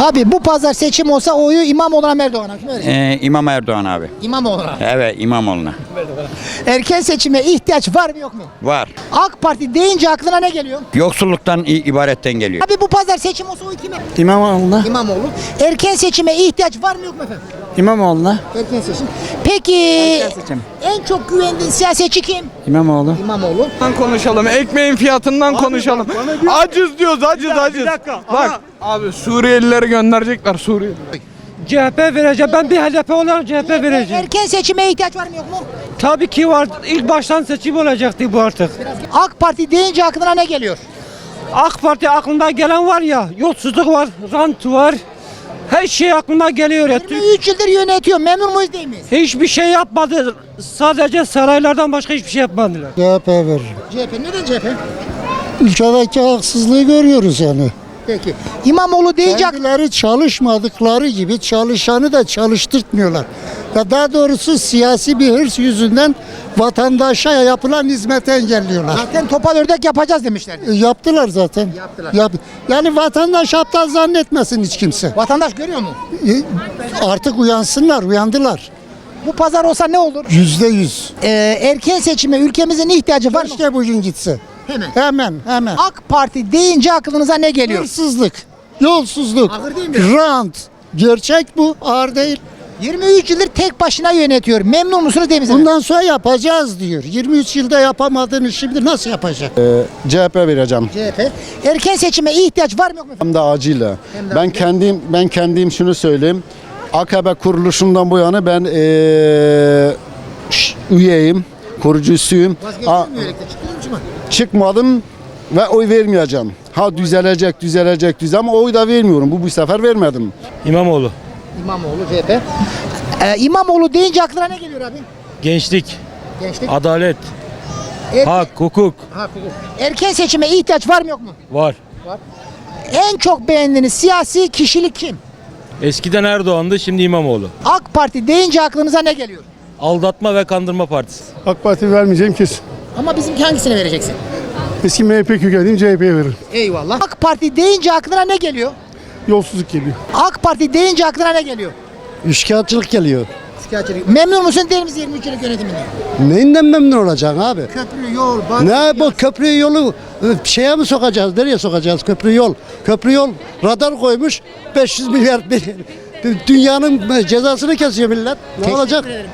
Abi bu pazar seçim olsa oyu İmamoğlu'na mı Erdoğan'a kim verecek? Ee, İmam Erdoğan abi. İmamoğlu'na. Evet İmamoğlu'na. Erken seçime ihtiyaç var mı yok mu? Var. AK Parti deyince aklına ne geliyor? Yoksulluktan i- ibaretten geliyor. Abi bu pazar seçim olsa oy kime? İmamoğlu'na. İmamoğlu. Erken seçime ihtiyaç var mı yok mu efendim? İmamoğlu'na. Erken seçim. Peki seçim. en çok güvendiğin siyasetçi kim? İmamoğlu. İmamoğlu. konuşalım. Ekmeğin fiyatından konuşalım. Acız diyoruz, acız, acız. Bak abi Suriyelileri gönderecekler Suriye. CHP vereceğim. Ben bir HDP olarak CHP vereceğim. Erken seçime ihtiyaç var mı yok mu? Tabii ki var. İlk baştan seçim olacaktı bu artık. AK Parti deyince aklına ne geliyor? AK Parti aklında gelen var ya. Yolsuzluk var, rant var. Her şey aklıma geliyor ya. Türk 23 yıldır yönetiyor. Memnun muyuz değil miyiz? hiçbir şey yapmadı. Sadece saraylardan başka hiçbir şey yapmadılar. CHP veririm. CHP. Neden CHP? Ülkedeki haksızlığı görüyoruz yani. Peki. İmamoğlu deyince Kendileri çalışmadıkları gibi çalışanı da çalıştırtmıyorlar. Ya daha doğrusu siyasi bir hırs yüzünden vatandaşa yapılan hizmeti engelliyorlar. zaten topal ördek yapacağız demişler. E, Yaptılar zaten. Yaptılar. Yap- yani vatandaş aptal zannetmesin hiç kimse. Vatandaş görüyor mu? E, artık uyansınlar, uyandılar. Bu pazar olsa ne olur? Yüzde yüz. Ee, erken seçime ülkemizin ihtiyacı var mı? Keşke bugün gitse. Hemen. Hemen, hemen. AK Parti deyince aklınıza ne geliyor? Hırsızlık, yolsuzluk, Ağır değil mi? rant. Gerçek bu, ağır değil. 23 yıldır tek başına yönetiyor. Memnun musunuz değil misiniz? Bundan sonra yapacağız diyor. 23 yılda yapamadığını şimdi nasıl yapacak? CHP vereceğim. CHP. Erken seçime ihtiyaç var mı yok mu? efendim? Hem de acilen. Hem de Ben kendim ben kendim şunu söyleyeyim. AKP kuruluşundan bu yana ben eee, ş- üyeyim, kurucusuyum. Mi üyelikten? Mı? çıkmadım ve oy vermeyeceğim. Ha düzelecek, düzelecek, düzel ama oy da vermiyorum. Bu bu sefer vermedim. İmamoğlu. İmamoğlu CHP. Ee, İmamoğlu deyince aklına ne geliyor abi? Gençlik, Gençlik. adalet, Erken, hukuk hak, hukuk. Erken seçime ihtiyaç var mı yok mu? var. En çok beğendiğiniz siyasi kişilik kim? Eskiden Erdoğan'dı, şimdi İmamoğlu. AK Parti deyince aklınıza ne geliyor? Aldatma ve kandırma partisi. AK Parti vermeyeceğim kesin. Ama bizimki hangisine vereceksin? Eski MHP kökenliyim CHP'ye veririm. Eyvallah. AK Parti deyince aklına ne geliyor? Yolsuzluk geliyor. AK Parti deyince aklına ne geliyor? Üçkağıtçılık geliyor. Şikayetçilik. Memnun musun değil misin 23 yıllık yönetiminden? Neyinden memnun olacaksın abi? Köprü, yol, bank, Ne bu köprü yolu e, şeye mi sokacağız? Nereye sokacağız köprü yol? Köprü yol radar koymuş 500 milyar dünyanın cezasını kesiyor millet. Ne olacak? ederim.